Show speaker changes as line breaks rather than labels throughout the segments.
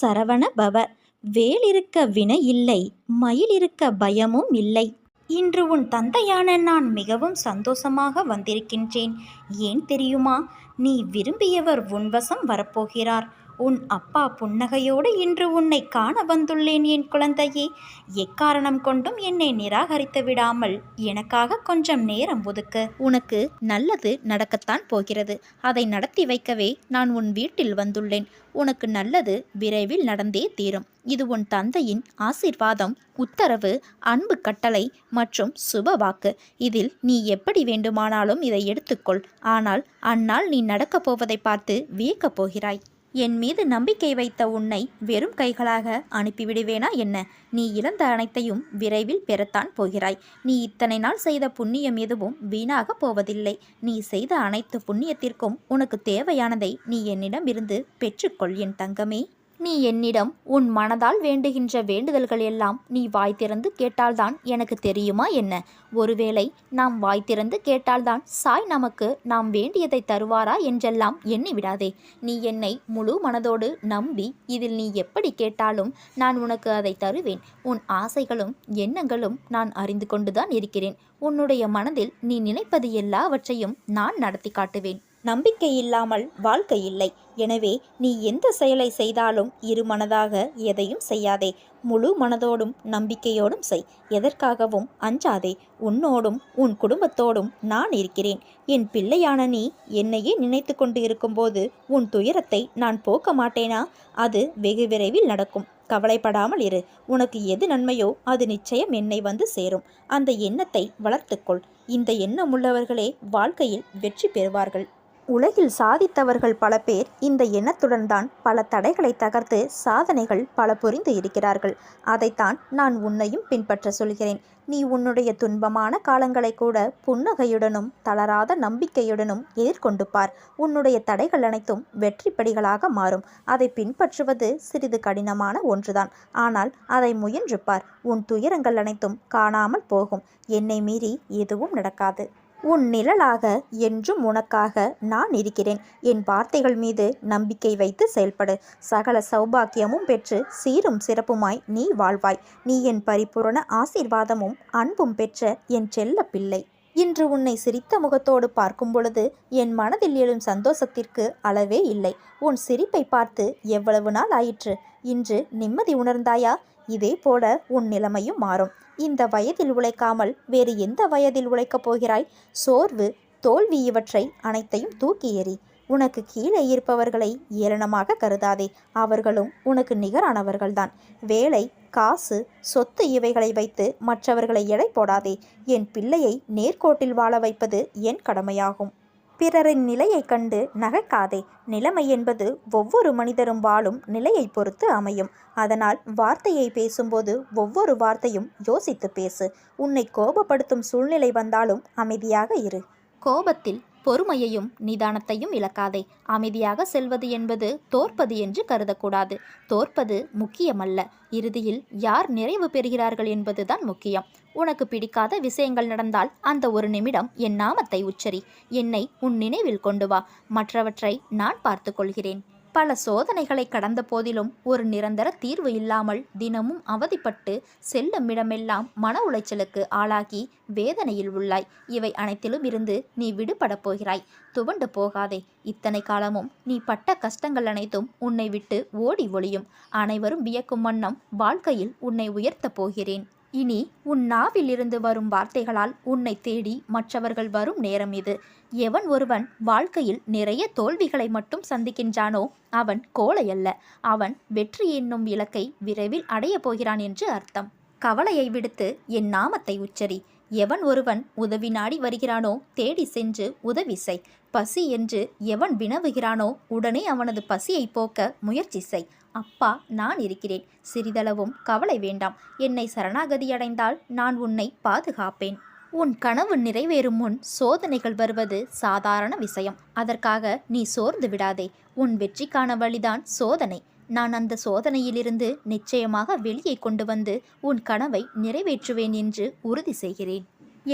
சரவண பவ. வேலிருக்க வினை இல்லை மயில் இருக்க பயமும் இல்லை. இன்று உன் தந்தையான நான் மிகவும் சந்தோஷமாக வந்திருக்கின்றேன். ஏன் தெரியுமா? நீ விரும்பியவர் உன்வசம் வரப்போகிறார். உன் அப்பா புன்னகையோடு இன்று உன்னை காண வந்துள்ளேன் என் குழந்தையே. எக்காரணம் கொண்டும் என்னை நிராகரித்து விடாமல் எனக்காக கொஞ்சம் நேரம் ஒதுக்க. உனக்கு நல்லது நடக்கத்தான் போகிறது. அதை நடத்தி வைக்கவே நான் உன் வீட்டில் வந்துள்ளேன். உனக்கு நல்லது விரைவில் நடந்தே தீரும். இது உன் தந்தையின் ஆசிர்வாதம் உத்தரவு அன்பு கட்டளை மற்றும் சுப வாக்கு. இதில் நீ எப்படி வேண்டுமானாலும் இதை எடுத்துக்கொள். ஆனால் அந்நாள் நீ நடக்கப் போவதை பார்த்து வியக்கப் போகிறாய். என் மீது நம்பிக்கை வைத்த உன்னை வெறும் கைகளாக அனுப்பிவிடுவேனா என்ன? நீ இழந்த அனைத்தையும் விரைவில் பெறத்தான் போகிறாய். நீ இத்தனை நாள் செய்த புண்ணியம் எதுவும் வீணாக போவதில்லை. நீ செய்த அனைத்து புண்ணியத்திற்கும் உனக்கு தேவையானதை நீ என்னிடமிருந்து பெற்றுக்கொள் என் தங்கமே. நீ என்னிடம் உன் மனதால் வேண்டுகின்ற வேண்டுதல்கள் எல்லாம் நீ வாய் திறந்து கேட்டால்தான் எனக்கு தெரியுமா என்ன? ஒருவேளை நாம் வாய் திறந்து கேட்டால்தான் சாய் நமக்கு நாம் வேண்டியதை தருவாரா என்றெல்லாம் எண்ணி விடாதே. நீ என்னை முழு மனதோடு நம்பி இதில் நீ எப்படி கேட்டாலும் நான் உனக்கு அதை தருவேன். உன் ஆசைகளும் எண்ணங்களும் நான் அறிந்து கொண்டுதான் இருக்கிறேன். உன்னுடைய மனதில் நீ நினைப்பது எல்லாவற்றையும் நான் நடத்தி காட்டுவேன். நம்பிக்கை இல்லாமல் வாழ்க்கை இல்லை எனவே நீ எந்த செயலை செய்தாலும் இருமனதாக எதையும் செய்யாதே. முழு மனதோடும் நம்பிக்கையோடும் செய். எதற்காகவும் அஞ்சாதே. உன்னோடும் உன் குடும்பத்தோடும் நான் இருக்கிறேன். என் பிள்ளையான நீ என்னையே நினைத்து கொண்டு இருக்கும்போது உன் துயரத்தை நான் போக்க மாட்டேனா? அது வெகு விரைவில் நடக்கும். கவலைப்படாமல் இரு. உனக்கு எது நன்மையோ அது நிச்சயம் என்னை வந்து சேரும். அந்த எண்ணத்தை வளர்த்துக்கொள். இந்த எண்ணம் உள்ளவர்களே வாழ்க்கையில் வெற்றி பெறுவார்கள். உலகில் சாதித்தவர்கள் பல பேர் இந்த எண்ணத்துடன் தான் பல தடைகளை தகர்த்து சாதனைகள் பல புரிந்து இருக்கிறார்கள். அதைத்தான் நான் உன்னையும் பின்பற்ற சொல்கிறேன். நீ உன்னுடைய துன்பமான காலங்களை கூட புன்னகையுடனும் தளராத நம்பிக்கையுடனும் எதிர்கொண்டு பார். உன்னுடைய தடைகள் அனைத்தும் வெற்றிப்படிகளாக மாறும். அதை பின்பற்றுவது சிறிது கடினமான ஒன்றுதான். ஆனால் அதை முயன்று பார். உன் துயரங்கள் அனைத்தும் காணாமல் போகும். என்னை மீறி எதுவும் நடக்காது. உன் நிழலாக என்றும் உனக்காக நான் இருக்கிறேன். என் வார்த்தைகள் மீது நம்பிக்கை வைத்து செயல்படு. சகல சௌபாக்கியமும் பெற்று சீரும் சிறப்புமாய் நீ வாழ்வாய். நீ என் பரிபூரண ஆசீர்வாதமும் அன்பும் பெற்ற என் செல்ல பிள்ளை. இன்று உன்னை சிரித்த முகத்தோடு பார்க்கும் பொழுது என் மனதில் எழும் சந்தோஷத்திற்கு அளவே இல்லை. உன் சிரிப்பை பார்த்து எவ்வளவு நாள் ஆயிற்று. இன்று நிம்மதி உணர்ந்தாயா? இதே போல உன் நிலைமையும் மாறும். இந்த வயதில் உழைக்காமல் வேறு எந்த வயதில் உழைக்கப் போகிறாய்? சோர்வு தோல்வி இவற்றை அனைத்தையும் தூக்கி எறி உனக்கு கீழே இருப்பவர்களை ஏளனமாக கருதாதே. அவர்களும் உனக்கு நிகரானவர்கள்தான். வேலை காசு சொத்து இவைகளை வைத்து மற்றவர்களை எடை போடாதே. என் பிள்ளையை நேர்கோட்டில் வாழ வைப்பது என் கடமையாகும். பிறரின் நிலையை கண்டு நகைக்காதே. நிலைமை என்பது ஒவ்வொரு மனிதரும் வாழும் நிலையை பொறுத்து அமையும். அதனால் வார்த்தையை பேசும்போது ஒவ்வொரு வார்த்தையும் யோசித்து பேசு. உன்னை கோபப்படுத்தும் சூழ்நிலை வந்தாலும் அமைதியாக இரு. கோபத்தில் பொறுமையையும் நிதானத்தையும் இழக்காதே. அமைதியாக செல்வது என்பது தோற்பது என்று கருதக்கூடாது. தோற்பது முக்கியமல்ல. இறுதியில் யார் நிறைவு பெறுகிறார்கள் என்பதுதான் முக்கியம். உனக்கு பிடிக்காத விஷயங்கள் நடந்தால் அந்த ஒரு நிமிடம் என் நாமத்தை உச்சரி. என்னை உன் நினைவில் கொண்டு வா. மற்றவற்றை நான் பார்த்து கொள்கிறேன். பல சோதனைகளை கடந்த போதிலும் ஒரு நிரந்தர தீர்வு இல்லாமல் தினமும் அவதிப்பட்டு செல்லுமிடமெல்லாம் மன உளைச்சலுக்கு ஆளாகி வேதனையில் உள்ளாய். இவை அனைத்திலும் இருந்து நீ விடுபடப் போகிறாய். துவண்டு போகாதே. இத்தனை காலமும் நீ பட்ட கஷ்டங்கள் அனைத்தும் உன்னை விட்டு ஓடி ஒளியும். அனைவரும் வியக்கும் வண்ணம் வாழ்க்கையில் உன்னை உயர்த்தப் போகிறேன். இனி உன் நாவிலிருந்து வரும் வார்த்தைகளால் உன்னை தேடி மற்றவர்கள் வரும் நேரம் இது. எவன் ஒருவன் வாழ்க்கையில் நிறைய தோல்விகளை மட்டும் சந்திக்கின்றானோ அவன் கோலையல்ல அவன் வெற்றி என்னும் இலக்கை விரைவில் அடையப் போகிறான் என்று அர்த்தம். கவலையை விடுத்து என் நாமத்தை உச்சரி. எவன் ஒருவன் உதவி நாடி வருகிறானோ தேடி சென்று உதவி செய். பசி என்று எவன் வினவுகிறானோ உடனே அவனது பசியை போக்க முயற்சி செய். அப்பா நான் இருக்கிறேன். சிறிதளவும் கவலை வேண்டாம். என்னை சரணாகதியடைந்தால் நான் உன்னை பாதுகாப்பேன். உன் கனவு நிறைவேறும் முன் சோதனைகள் வருவது சாதாரண விஷயம். அதற்காக நீ சோர்ந்து விடாதே. உன் வெற்றிக்கான வழிதான் சோதனை. நான் அந்த சோதனையிலிருந்து நிச்சயமாக வெளியே கொண்டு வந்து உன் கனவை நிறைவேற்றுவேன் என்று உறுதி செய்கிறேன்.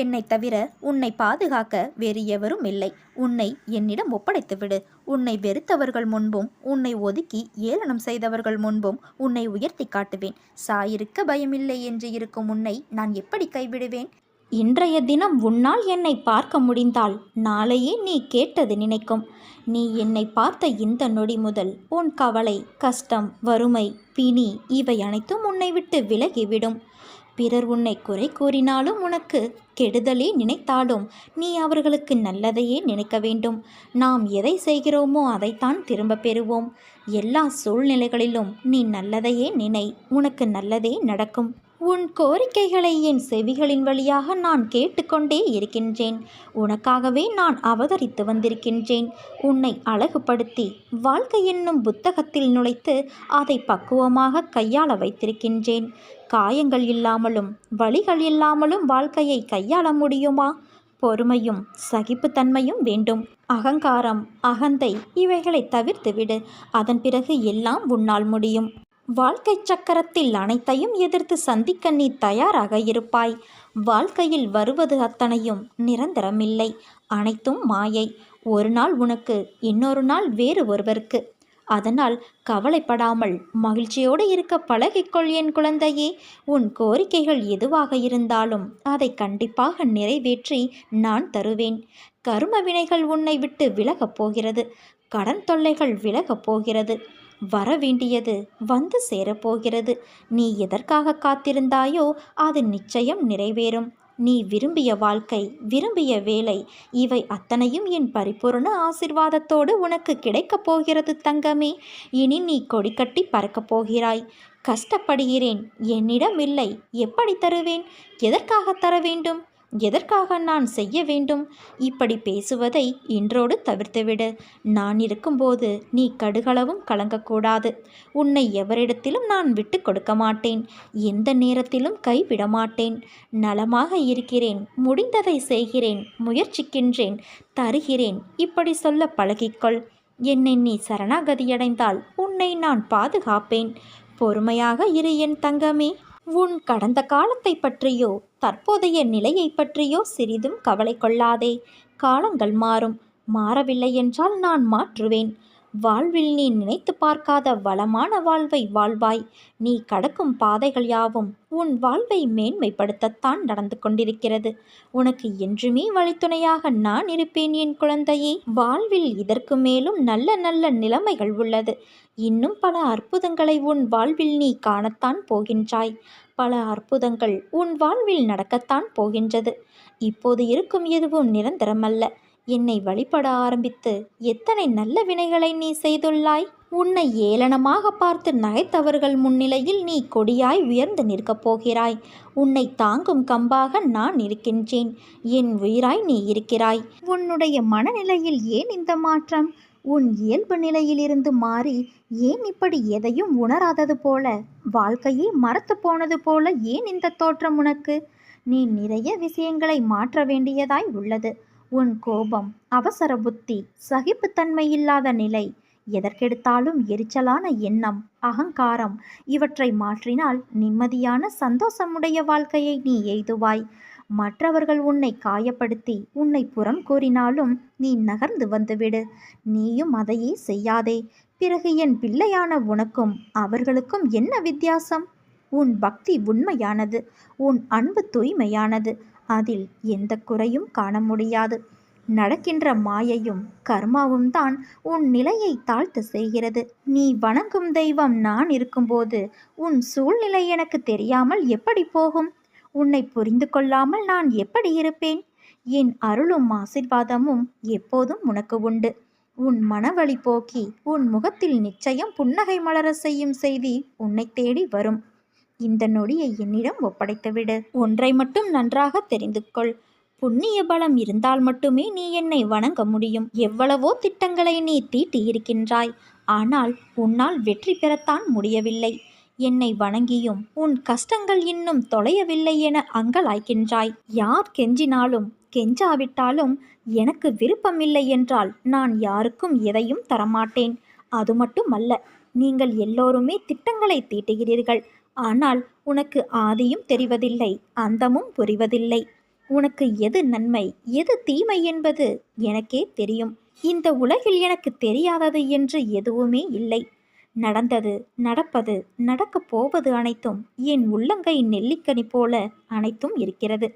என்னை தவிர உன்னை பாதுகாக்க வேறு எவரும் இல்லை. உன்னை என்னிடம் ஒப்படைத்துவிடு. உன்னை வெறுத்தவர்கள் முன்பும் உன்னை ஒதுக்கி ஏளனம் செய்தவர்கள் முன்பும் உன்னை உயர்த்தி காட்டுவேன். சாயிருக்க பயமில்லை என்று இருக்கும் உன்னை நான் எப்படி கைவிடுவேன்? இன்றைய தினம் உன்னால் என்னை பார்க்க முடிந்தால் நாளையே நீ கேட்டது நினைக்கும். நீ என்னை பார்த்த இந்த நொடி முதல் உன் கவலை கஷ்டம் வறுமை பிணி இவை அனைத்தும் உன்னை விட்டு விலகிவிடும். பிறர் உன்னை குறை கூறினாலும் உனக்கு கெடுதலே நினைத்தாலும் நீ அவர்களுக்கு நல்லதையே நினைக்க வேண்டும். நாம் எதை செய்கிறோமோ அதைத்தான் திரும்ப பெறுவோம். எல்லா சூழ்நிலைகளிலும் நீ நல்லதையே நினை. உனக்கு நல்லதே நடக்கும். உன் கோரிக்கைகளை என் செவிகளின் வழியாக நான் கேட்டுக்கொண்டே இருக்கின்றேன். உனக்காகவே நான் அவதரித்து வந்திருக்கின்றேன். உன்னை அழகுபடுத்தி வாழ்க்கை என்னும் புத்தகத்தில் நுழைத்து அதை பக்குவமாக கையாள வைத்திருக்கின்றேன். காயங்கள் இல்லாமலும் வழிகள் இல்லாமலும் வாழ்க்கையை கையாள முடியுமா? பொறுமையும் சகிப்புத்தன்மையும் வேண்டும். அகங்காரம் அகந்தை இவைகளை தவிர்த்துவிடு. அதன் பிறகு எல்லாம் உன்னால் முடியும். வாழ்க்கை சக்கரத்தில் அனைத்தையும் எதிர்த்து சந்திக்க நீ தயாராக இருப்பாய். வாழ்க்கையில் வருவது அத்தனையும் நிரந்தரமில்லை. அனைத்தும் மாயை. ஒரு நாள் உனக்கு இன்னொரு நாள் வேறு ஒருவருக்கு. அதனால் கவலைப்படாமல் மகிழ்ச்சியோடு இருக்க பழகிக்கொள் என் குழந்தையே. உன் கோரிக்கைகள் எதுவாக இருந்தாலும் அதை கண்டிப்பாக நிறைவேற்றி நான் தருவேன். கரும வினைகள் உன்னை விட்டு விலகப் போகிறது. கடன் தொல்லைகள் விலகப் போகிறது. வர வேண்டியது வந்து சேரப்போகிறது. நீ எதற்காக காத்திருந்தாயோ அது நிச்சயம் நிறைவேறும். நீ விரும்பிய வாழ்க்கை விரும்பிய வேலை இவை அத்தனையும் என் பரிபூர்ண ஆசிர்வாதத்தோடு உனக்கு கிடைக்கப் போகிறது தங்கமே. இனி நீ கொடிக்கட்டி பறக்கப் போகிறாய். கஷ்டப்படுகிறேன். என்னிடம் இல்லை. எப்படி தருவேன்? எதற்காக தர வேண்டும் எதற்காக நான் செய்ய வேண்டும்? இப்படி பேசுவதை இன்றோடு தவிர்த்துவிடு. நான் இருக்கும்போது நீ கடுகளவும் கலங்கக்கூடாது. உன்னை எவரிடத்திலும் நான் விட்டு கொடுக்க மாட்டேன். எந்த நேரத்திலும் கைவிட மாட்டேன். நலமாக இருக்கிறேன். முடிந்ததை செய்கிறேன். முயற்சிக்கின்றேன். தருகிறேன். இப்படி சொல்ல பழகிக்கொள். என்னை நீ சரணாகதியடைந்தால் உன்னை நான் பாதுகாப்பேன். பொறுமையாக இரு என் தங்கமே. உன் கடந்த காலத்தை பற்றியோ தற்போதைய நிலையை பற்றியோ சிறிதும் கவலை கொள்ளாதே. காலங்கள் மாறும். மாறவில்லை என்றால் நான் மாற்றுவேன். வாழ்வில் நீ நினைத்து பார்க்காத வளமான வாழ்வை வாழ்வாய். நீ கடக்கும் பாதைகள் யாவும் உன் வாழ்வை மேன்மைப்படுத்தத்தான் நடந்து கொண்டிருக்கிறது. உனக்கு என்றுமே வழித்துணையாக நான் இருப்பேன் என் குழந்தையே. வாழ்வில் இதற்கு மேலும் நல்ல நல்ல நிலைமைகள் உள்ளது. இன்னும் பல அற்புதங்களை உன் வாழ்வில் நீ காணத்தான் போகின்றாய். பல அற்புதங்கள் உன் வாழ்வில் நடக்கத்தான் போகின்றது. இப்போது இருக்கும் எதுவும் நிரந்தரமல்ல. என்னை வழிபட ஆரம்பித்து எத்தனை நல்ல வினைகளை நீ செய்துள்ளாய்? உன்னை ஏளனமாக பார்த்து நகைத்தவர்கள் முன்னிலையில் நீ கொடியாய் உயர்ந்து நிற்கப் போகிறாய். உன்னை தாங்கும் கம்பாக நான் இருக்கின்றேன். என் உயிராய் நீ இருக்கிறாய். உன்னுடைய மனநிலையில் ஏன் இந்த மாற்றம்? உன் இயல்பு நிலையிலிருந்து மாறி ஏன் இப்படி எதையும் உணராதது போல? வாழ்க்கையே மறத்து போனது போல ஏன் இந்த தோற்றம் உனக்கு? நீ நிறைய விஷயங்களை மாற்ற வேண்டியதாய் உள்ளது. உன் கோபம் அவசர புத்தி சகிப்புத்தன்மையில்லாத நிலை எதற்கெடுத்தாலும் எரிச்சலான எண்ணம் அகங்காரம் இவற்றை மாற்றினால் நிம்மதியான சந்தோஷமுடைய வாழ்க்கையை நீ எய்துவாய். மற்றவர்கள் உன்னை காயப்படுத்தி உன்னை புறம் கூறினாலும் நீ நகர்ந்து வந்துவிடு. நீயும் அதையே செய்யாதே. பிறகு என் பிள்ளையான உனக்கும் அவர்களுக்கும் என்ன வித்தியாசம்? உன் பக்தி உண்மையானது உன் அன்பு தூய்மையானது அதில் எந்த குறையும் காண முடியாது. நடக்கின்ற மாயையும் கர்மாவும் தான் உன் நிலையை தாழ்த்த செய்கிறது. நீ வணங்கும் தெய்வம் நான் இருக்கும்போது உன் சூழ்நிலை எனக்கு தெரியாமல் எப்படி போகும்? உன்னை புரிந்து கொள்ளாமல் நான் எப்படி இருப்பேன்? என் அருளும் ஆசிர்வாதமும் எப்போதும் உனக்கு உண்டு. உன் மனவழி போக்கி உன் முகத்தில் நிச்சயம் புன்னகை மலர செய்யும் செய்தி உன்னை தேடி வரும். இந்த நொடியை என்னிடம் ஒப்படைத்துவிடு. ஒன்றை மட்டும் நன்றாக தெரிந்து கொள் புண்ணிய பலம் இருந்தால் மட்டுமே நீ என்னை வணங்க முடியும். எவ்வளவோ திட்டங்களை நீ தீட்டி இருக்கின்றாய் ஆனால் உன்னால் வெற்றி பெறத்தான் முடியவில்லை. என்னை வணங்கியும் உன் கஷ்டங்கள் இன்னும் தொலையவில்லை என அங்கலாய்க்கின்றாய். யார் கெஞ்சினாலும் கெஞ்சாவிட்டாலும் எனக்கு விருப்பமில்லை என்றால் நான் யாருக்கும் எதையும் தரமாட்டேன். அது மட்டுமல்ல நீங்கள் எல்லோருமே திட்டங்களை தீட்டுகிறீர்கள். ஆனால் உனக்கு ஆதியும் தெரிவதில்லை அந்தமும் புரிவதில்லை. உனக்கு எது நன்மை எது தீமை என்பது எனக்கே தெரியும். இந்த உலகில் எனக்கு தெரியாதது என்று எதுவுமே இல்லை. நடந்தது நடப்பது நடக்கப் போவது அனைத்தும் என் உள்ளங்கை நெல்லிக்கனி போல அனைத்தும் இருக்கிறது.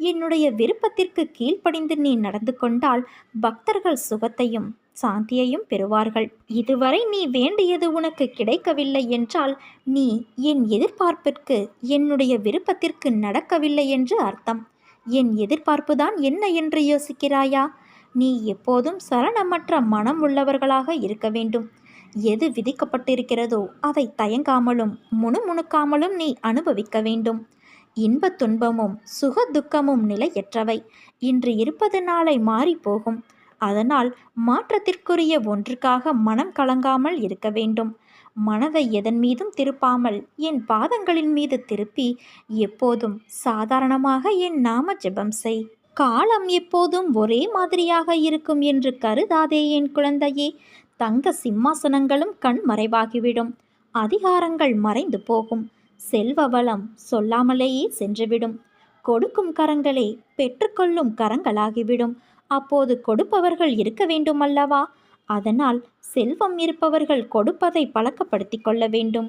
என்னுடைய விருப்பத்திற்கு கீழ்ப்படிந்து நீ நடந்து கொண்டால் பக்தர்கள் சுகத்தையும் சாந்தியையும் பெறுவார்கள். இதுவரை நீ வேண்டியது உனக்கு கிடைக்கவில்லை என்றால் நீ என் எதிர்பார்ப்பிற்கு என்னுடைய விருப்பத்திற்கு நடக்கவில்லை என்று அர்த்தம். என் எதிர்பார்ப்புதான் என்ன என்று யோசிக்கிறாயா? நீ எப்போதும் சரணமற்ற மனம் உள்ளவர்களாக இருக்க வேண்டும். எது விதிக்கப்பட்டிருக்கிறதோ அதை தயங்காமலும் முணுமுணுக்காமலும் நீ அனுபவிக்க வேண்டும். இன்பத் துன்பமும் சுக துக்கமும் நிலையற்றவை. இன்று இருப்பது நாளை மாறிப்போகும். அதனால் மாற்றத்திற்குரிய ஒன்றுக்காக மனம் கலங்காமல் இருக்க வேண்டும். மனதை எதன் மீதும் திருப்பாமல் என் பாதங்களின் மீது திருப்பி எப்போதும் சாதாரணமாக என் நாம ஜெபம் செய். காலம் எப்போதும் ஒரே மாதிரியாக இருக்கும் என்று கருதாதே என் குழந்தையே. தங்க சிம்மாசனங்களும் கண் மறைவாகிவிடும். அதிகாரங்கள் மறைந்து போகும். செல்வ வளம் சொல்லாமலேயே சென்றுவிடும். கொடுக்கும் கரங்களே பெற்றுக்கொள்ளும் கரங்களாகிவிடும். அப்போது கொடுப்பவர்கள் இருக்க வேண்டும் அல்லவா அதனால் செல்வம் இருப்பவர்கள் கொடுப்பதை பழக்கப்படுத்தி கொள்ள வேண்டும்.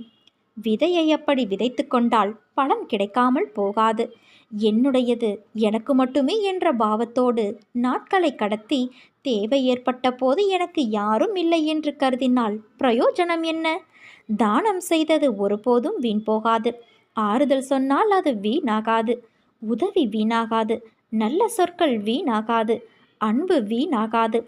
விதையை அப்படி விதைத்து கொண்டால் பலன் கிடைக்காமல் போகாது. என்னுடையது எனக்கு மட்டுமே என்ற பாவத்தோடு நாட்களை கடத்தி தேவை ஏற்பட்ட போது எனக்கு யாரும் இல்லை என்று கருதினால் பிரயோஜனம் என்ன? தானம் செய்தது ஒருபோதும் வீண் போகாது. ஆறுதல் சொன்னால் அது வீணாகாது. உதவி வீணாகாது. நல்ல சொற்கள் வீணாகாது. அன்பு வீணாகாது.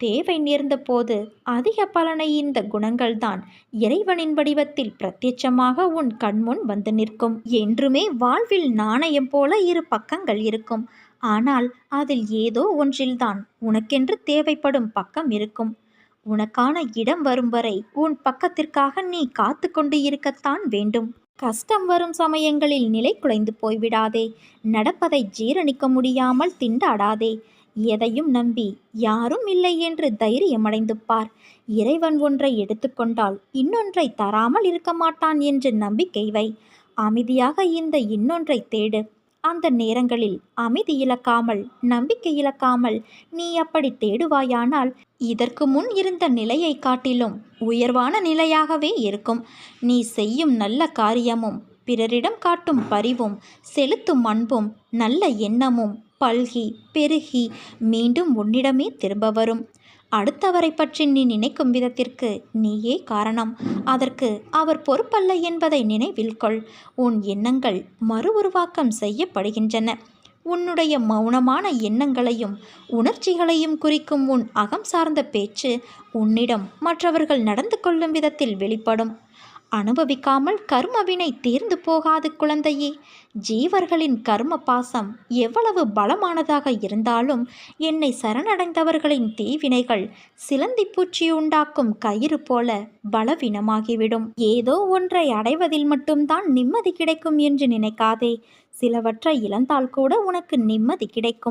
தேவை நேர்ந்த போது அதிக பலனை இந்த குணங்கள்தான் இறைவனின் வடிவத்தில் பிரத்யட்சமாக உன் கண்முன் வந்து நிற்கும். என்றுமே வாழ்வில் நாணயம் போல இரு பக்கங்கள் இருக்கும். ஆனால் அதில் ஏதோ ஒன்றில்தான் உனக்கென்று தேவைப்படும் பக்கம் இருக்கும். உனக்கான இடம் வரும் வரை உன் பக்கத்திற்காக நீ காத்து கொண்டு இருக்கத்தான் வேண்டும். கஷ்டம் வரும் சமயங்களில் நிலை குலைந்து போய்விடாதே. நடப்பதை ஜீரணிக்க முடியாமல் திண்டாடாதே. எதையும் நம்பி யாரும் இல்லை என்று தைரியமடைந்து பார். இறைவன் ஒன்றை எடுத்துக்கொண்டால் இன்னொன்றை தராமல் இருக்க மாட்டான் என்று நம்பிக்கை வை. அமைதியாக இந்த இன்னொன்றை தேடு. அந்த நேரங்களில் அமைதி இழக்காமல் நம்பிக்கை இழக்காமல் நீ அப்படி தேடுவாயானால் இதற்கு முன் இருந்த நிலையை காட்டிலும் உயர்வான நிலையாகவே இருக்கும். நீ செய்யும் நல்ல காரியமும் பிறரிடம் காட்டும் பரிவும் செலுத்தும் அன்பும் நல்ல எண்ணமும் பல்கி பெருகி மீண்டும் உன்னிடமே திரும்ப வரும். அடுத்தவரை பற்றி நீ நினைக்கும் விதத்திற்கு நீயே காரணம். அதற்கு அவர் பொறுப்பல்ல என்பதை நினைவில் கொள். உன் எண்ணங்கள் மறு உருவாக்கம் செய்யப்படுகின்றன. உன்னுடைய மௌனமான எண்ணங்களையும் உணர்ச்சிகளையும் குறிக்கும் உன் அகம் சார்ந்த பேச்சு உன்னிடம் மற்றவர்கள் நடந்து கொள்ளும் விதத்தில் வெளிப்படும். அனுபவிக்காமல் கர்மவினை தீர்ந்து போகாது குழந்தையே. ஜீவர்களின் கர்ம பாசம் எவ்வளவு பலமானதாக இருந்தாலும் என்னை சரணடைந்தவர்களின் தீவினைகள் சிலந்தி பூச்சி உண்டாக்கும் கயிறு போல பலவீனமாகிவிடும். ஏதோ ஒன்றை அடைவதில் மட்டும்தான் நிம்மதி கிடைக்கும் என்று நினைக்காதே. சிலவற்றை இழந்தால் கூட உனக்கு நிம்மதி கிடைக்கும்.